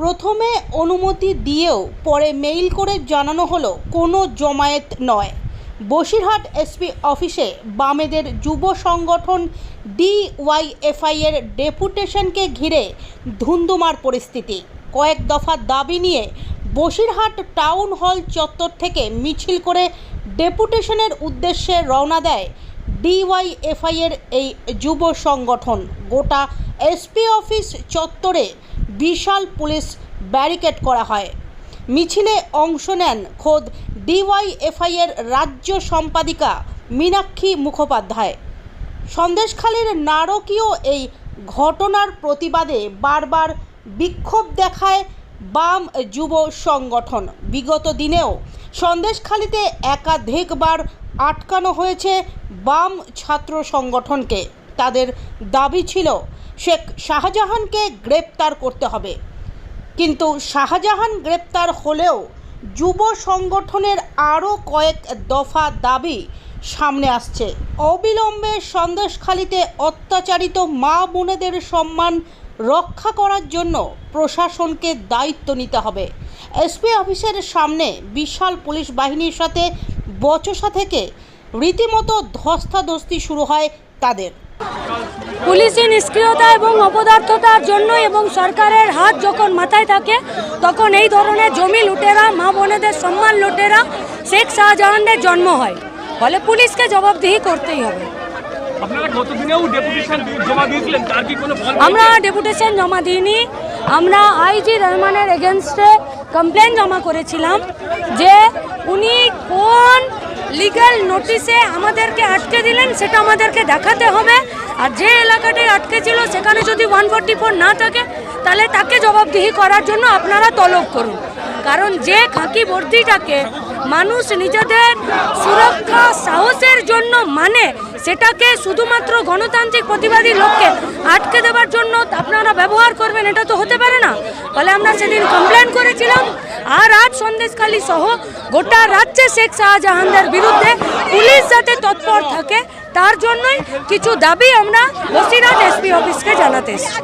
প্রথমে অনুমতি দিয়েও পরে মেইল করে জানানো হলো, কোনো জমায়েত নয়। বসিরহাট এসপি অফিসে বামেদের যুব সংগঠন ডিওয়াইএফআই এর ডেপুটেশনকে ঘিরে ধুন্ধুমার পরিস্থিতি। কয়েক দফা দাবি নিয়ে বসিরহাট টাউন হল চত্বর থেকে মিছিল করে ডেপুটেশনের উদ্দেশ্যে রওনা দেয় ডিওয়াইএফআই এর এই যুব সংগঠন গোটা এসপি অফিস চত্বরে বিশাল পুলিশ ব্যারিকেড করা হয়। মিছিলে অংশ নেন খোদ ডিওয়াইএফআই এর রাজ্য সম্পাদিকা মীনাক্ষী মুখোপাধ্যায়। সন্দেশখালীর নারকীয় এই ঘটনার প্রতিবাদে বারবার বিক্ষোভ দেখায় বাম যুব সংগঠন। বিগত দিনেও সন্দেশখালিতে একাধিকবার আটকানো হয়েছে বাম ছাত্র সংগঠনকে। তাদের দাবি ছিল, শেখ শাহজাহানকে গ্রেপ্তার করতে হবে। কিন্তু শাহজাহান গ্রেপ্তার হলেও যুব সংগঠনের আরও কয়েক দফা দাবি সামনে আসছে। অবিলম্বে সন্দেশখালিতে অত্যাচারিত মা বোনেদের সম্মান রক্ষা করার জন্য প্রশাসনকে দায়িত্ব নিতে হবে। এসপি অফিসের সামনে বিশাল পুলিশ বাহিনীর সাথে বচসা থেকে রীতিমতো ধস্তাধস্তি শুরু হয় তাদের। পুলিশের নিষ্ক্রিয়তা এবং অপদার্থতার জন্য এবং সরকারের হাত যখন মাথায় থাকে, তখন এই ধরনের জমি লুটেরা, মা বোনেদের সম্মান লুটেরা শেখ শাহজাহানের জন্ম হয়। ফলে পুলিশকে জবাবদিহি করতেই হবে। আমরা ডেপুটেশন জমা দিইনি। আমরা আইজি রহমানের এগেনস্টে কমপ্লেন জমা করেছিলাম যে উনি কোন লিগ্যাল নোটিশে আমাদেরকে আটকে দিলেন সেটা আমাদেরকে দেখাতে হবে। আর যে এলাকাটায় আটকে ছিল সেখানে যদি ওয়ান ফোরটি ফোর না থাকে তাহলে তাকে জবাবদিহি করার জন্য আপনারা তলব করুন। কারণ যে খাঁকি বর্দিটাকে মানুষ নিজেদের সুরক্ষা, সাহসের জন্য মানে সেটাকে শুধুমাত্র গণতান্ত্রিক প্রতিবাদী লোককে আটকে দেওয়ার জন্য আপনারা ব্যবহার করবেন, এটা তো হতে পারে না। ফলে আমরা সেদিন কমপ্লেন করেছিলাম। আর আজ সন্দেশখালী সহ গোটা রাজ্যে শেখ শাহজাহানদের বিরুদ্ধে পুলিশ যাতে তৎপর থাকে, তার জন্যই কিছু দাবি আমরা বসিরহাট এসপি অফিসকে জানাতে এসেছি।